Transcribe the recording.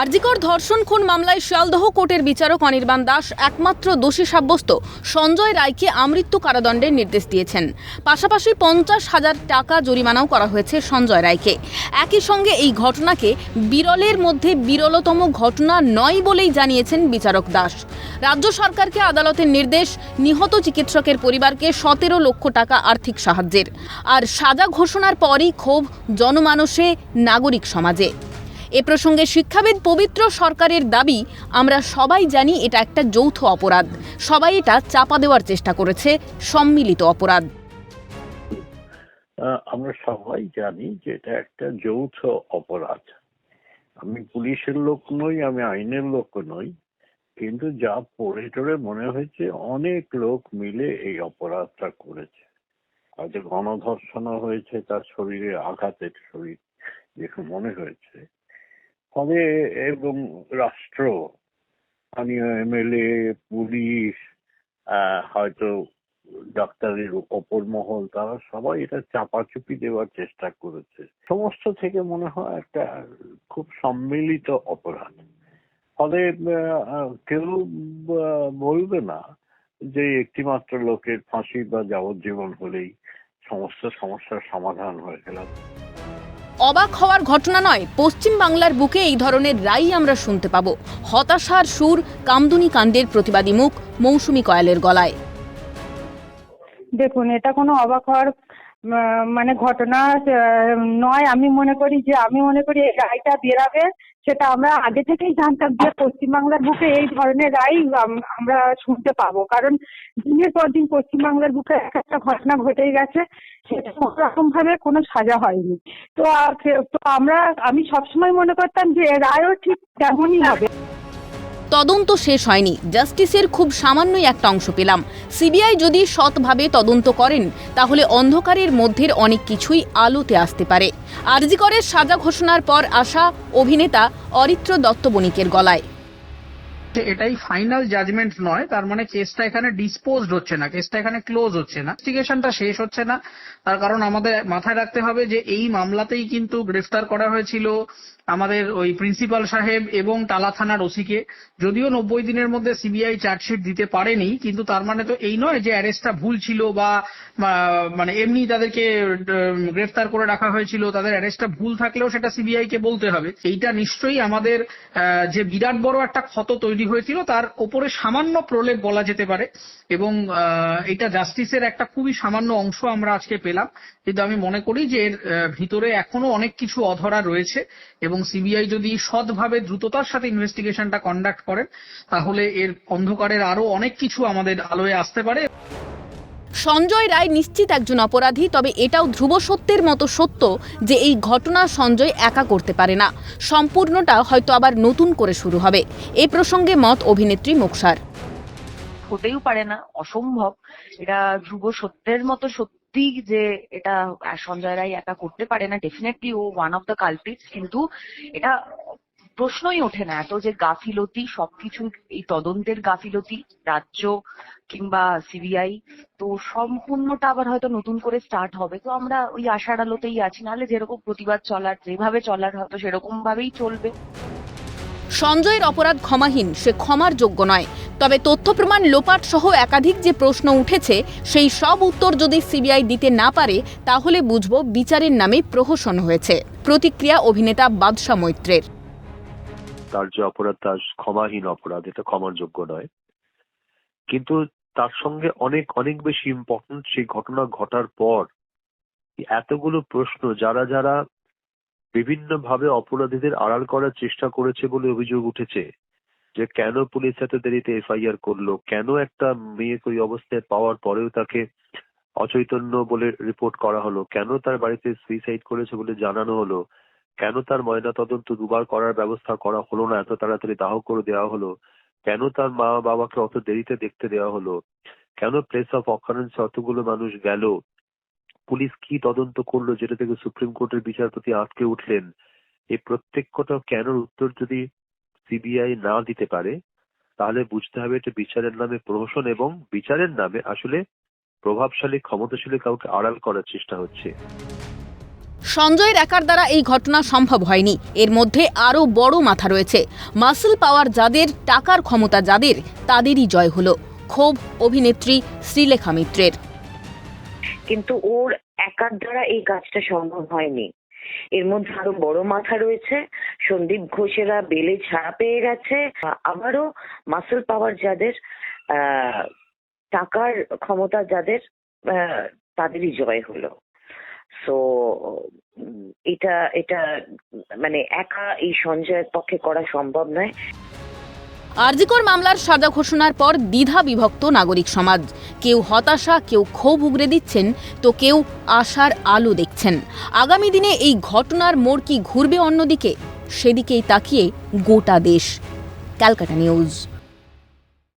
আরজিকর ধর্ষণ খুন মামলায় শিয়ালদহ কোর্টের বিচারক অনির্বাণ দাস একমাত্র দোষী সাব্যস্ত সঞ্জয় রায়কে আমৃত্যু কারাদণ্ডের নির্দেশ দিয়েছেন। পাশাপাশি পঞ্চাশ হাজার টাকা জরিমানাও করা হয়েছে সঞ্জয় রায়কে। একই সঙ্গে এই ঘটনাকে বিরলের মধ্যে বিরলতম ঘটনা নয় বলেই জানিয়েছেন বিচারক দাস। রাজ্য সরকারকে আদালতের নির্দেশ, নিহত চিকিৎসকের পরিবারকে সতেরো লক্ষ টাকা আর্থিক সাহায্যের। আর সাজা ঘোষণার পরই ক্ষোভ জনমানসে নাগরিক সমাজে। এ প্রসঙ্গে শিক্ষাবিদ পবিত্র সরকারের দাবি, আমরা সবাই জানি এটা একটা যৌথ অপরাধ। সবাই এটা চাপা দেওয়ার চেষ্টা করেছে সম্মিলিত অপরাধ। আমরা সবাই জানি যে এটা একটা যৌথ অপরাধ। আমি পুলিশের লোক নই, আমি আইনের লোক নই, কিন্তু যা পড়ে টড়ে মনে হয়েছে অনেক লোক মিলে এই অপরাধটা করেছে। আর যে গণধর্ষণও হয়েছে তার শরীরে, আঘাতের শরীর, দেখে মনে হয়েছে। ফলে এবং রাষ্ট্র, স্থানীয় এমএলএ, পুলিশ হয়তো ডাক্তারের অপর মহল তারা সবাই এটা চাপাচুপি দেওয়ার চেষ্টা করেছে। সমস্ত থেকে মনে হয় একটা খুব সম্মিলিত অপরাধ। ফলে কেউ বলবে না যে একটিমাত্র লোকের ফাঁসি বা যাবজ্জীবন হলেই সমস্ত সমস্যার সমাধান হয়ে গেল। অবাক হওয়ার ঘটনা নয়, পশ্চিম বাংলার বুকে এই ধরনের রাই আমরা শুনতে পাব। হতাশার সুর, কামদুনি কাণ্ডের প্রতিবাদী মুখ, মৌসুমী কয়ালের গলায়। দেখুন, এটা কোনো অবাক হওয়ার মানে ঘটনা নয়, আমি মনে করি যে, আমি মনে করি এই রায়টা বেরাবে, সেটা আমরা আগে থেকেই জানতাম যে পশ্চিমবাংলার বুকে এই ধরনের রায় আমরা শুনতে পাবো। কারণ দিনের পর দিন পশ্চিমবাংলার বুকে এক একটা ঘটনা ঘটেই গেছে, সেটা কোনো রকম ভাবে কোনো সাজা হয়নি। তো তো আমরা, আমি সবসময় মনে করতাম যে রায়ও ঠিক তেমনই হবে। তদন্ত শেষ হয়নি। জাস্টিসের খুব সামান্যই একটা অংশ পেলাম। সিবিআই যদি সৎভাবে তদন্ত করেন, তাহলে অন্ধকারের মধ্যের অনেক কিছুই আলোতে আসতে পারে। আরজিকরের সাজা ঘোষণার পর আসা অভিনেতা অরিত্র দত্ত বণিকের গলায়। এটাই ফাইনাল জাজমেন্ট নয়, তার মানে কেসটা এখানে ডিসপোজড হচ্ছে না কেসটা এখানে ক্লোজ হচ্ছে না। ইনভেস্টিগেশনটা শেষ হচ্ছে না। তার কারণ আমাদের মাথায় রাখতে হবে যে এই মামলাতেই কিন্তু গ্রেফতার করা হয়েছিল আমাদের ওই প্রিন্সিপাল সাহেব এবং টালা থানার ওসিকে। যদিও নব্বই দিনের মধ্যে সিবিআই চার্জশিট দিতে পারেনি, কিন্তু তার মানে তো এই নয় যে অ্যারেস্টটা ভুল ছিল বা মানে এমনি তাদেরকে গ্রেফতার করে রাখা হয়েছিল, তাদের অ্যারেস্টটা ভুল থাকলেও সেটা সিবিআই কে বলতে হবে। এইটা নিশ্চয়ই আমাদের যে বিরাট বড় একটা ক্ষত তৈরি হয়েছিল, তার ওপরে সামান্য প্রলেপ বলা যেতে পারে এবং এটা জাস্টিসের একটা খুবই সামান্য অংশ আমরা আজকে পেলাম। কিন্তু আমি মনে করি যে এর ভিতরে এখনও অনেক কিছু অধরা রয়েছে এবং সিবিআই যদি সৎভাবে দ্রুততার সাথে ইনভেস্টিগেশনটা কন্ডাক্ট করেন তাহলে এর অন্ধকারের আরও অনেক কিছু আমাদের আলোয় আসতে পারে। সঞ্জয় রায় নিশ্চিত একজন অপরাধী তবে এটাও ধ্রুব সত্যের মতো সত্য যে এই ঘটনা সঞ্জয় একা করতে পারে না। সম্পূর্ণটা হয়তো আবার নতুন করে শুরু হবে। এ প্রসঙ্গে মত অভিনেত্রী মুকসার হতেও পারে না অসম্ভব। এটা ধ্রুব সত্যের মতো সত্যি যে এটা সঞ্জয় রায় একা করতে পারে না ডেফিনেটলি ও ওয়ান অফ দ্য কালপ্রিটস কিন্তু এটা প্রশ্নই ওঠে না। এত যে গাফিলতি সবকিছু এই তদন্তের গাফিলতি, রাজ্য কিংবা সিবিআই তো সম্পূর্ণটা আবার হয়তো নতুন করে স্টার্ট হবে। তো আমরা ওই আশার আলোতেই আছি, নাহলে যেরকম প্রতিবাদ চলার, যেভাবে চলার হয়তো সেরকম ভাবেই চলবে। সঞ্জয়ের অপরাধ ক্ষমাহীন, সে ক্ষমার যোগ্য নয়। তবে তথ্য প্রমাণ লোপাট সহ একাধিক যে প্রশ্ন উঠেছে, সেই সব উত্তর যদি সিবিআই দিতে না পারে, তাহলে বুঝব বিচারের নামে প্রহসন হয়েছে। প্রতিক্রিয়া অভিনেতা বাদশা মৈত্রের। তার যে অপরাধ, তার ক্ষমাহীন অপরাধ, এটা ক্ষমার যোগ্য নয়। কিন্তু তার সঙ্গে অনেক অনেক বেশি ইম্পর্টেন্ট সেই ঘটনা ঘটার পর, এতগুলো প্রশ্ন, যারা যারা বিভিন্ন ভাবে অপরাধীদের আড়াল করার চেষ্টা করেছে বলে অভিযোগ উঠেছে যে কেন পুলিশ এত দেরিতে এফআইআর করল, কেন একটা মেয়েকে ওই অবস্থায় পাওয়ার পরেও তাকে অচৈতন্য বলে রিপোর্ট করা হলো, কেন তার বাড়িতে সুইসাইড করেছে বলে জানানো হলো, কেন তার ময়না তদন্ত দুবার করার ব্যবস্থা করা হলো না এত তাড়াতাড়ি দাহ করে দেওয়া হলো, কেন তার মা বাবাকে অত দেরিতে দেখতে দেওয়া হলো, কেন প্লেস অফ অকারেন্স অতগুলো মানুষ গেল পুলিশ কি তদন্ত করল যেটা থেকে সুপ্রিম কোর্টের বিচারপতি আটকে উঠলেন? এই প্রত্যেকটা কেন উত্তর যদি সিবিআই না দিতে পারে, তাহলে বুঝতে হবে এটা বিচারের নামে প্রহসন এবং বিচারের নামে আসলে প্রভাবশালী, ক্ষমতাশালী কাউকে আড়াল করার চেষ্টা হচ্ছে। সঞ্জয়ের একার দ্বারা এই ঘটনা সম্ভব হয়নি। এর মধ্যে আরও বড় মাথা রয়েছে। মাসেল পাওয়ার যাদের, টাকার ক্ষমতা যাদের, তাদেরই জয় হলো। ক্ষোভ অভিনেত্রী শ্রীলেখা মিত্রের। কিন্তু ওর একার দ্বারা এই কাজটা সম্ভব হয়নি। এর মধ্যে আরও বড় মাথা রয়েছে, সন্দীপ ঘোষেরা বেলে ছাড়া পেয়ে গেছে, আবারও মাসেল পাওয়ার যাদের টাকার ক্ষমতা যাদের তাদেরই জয় হলো। সো এটা এটা মানে একা এই সঞ্জয়ের পক্ষে করা সম্ভব নয়। আরজিকর মামলার সাজা ঘোষণার পর দ্বিধা বিভক্ত নাগরিক সমাজ। কেউ হতাশা, কেউ ক্ষোভ উগরে দিচ্ছেন, তো কেউ আশার আলো দেখছেন। আগামী দিনে এই ঘটনার মোড় কি ঘুরবে অন্যদিকে, সেদিকেই তাকিয়ে গোটা দেশ। ক্যালকাটা নিউজ।